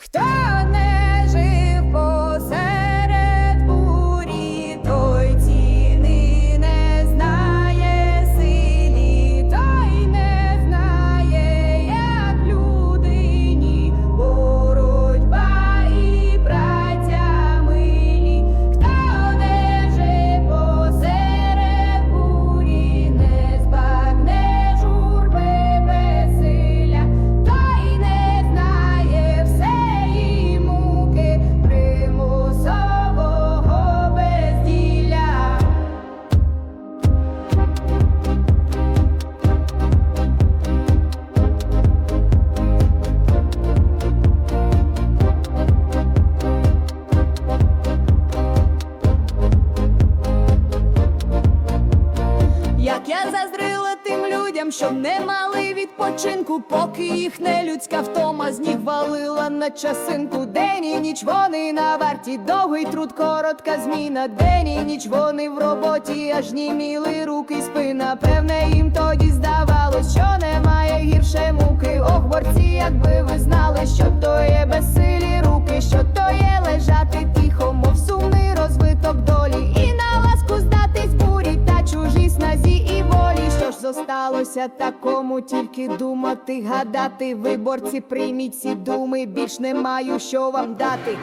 Хто заздрила тим людям, що не мали відпочинку, поки їх нелюдська втома з ніг валила на часинку. День і ніч вони на варті, довгий труд, коротка зміна. День і ніч вони в роботі, аж німіли руки спина. Певне, їм тоді здавалось, що немає гірше муки. Ох, борці, якби ви знали, що то є безсилі Зосталося такому, тільки думати, гадати. Виборці, прийміть ці думи, більш не маю що вам дати.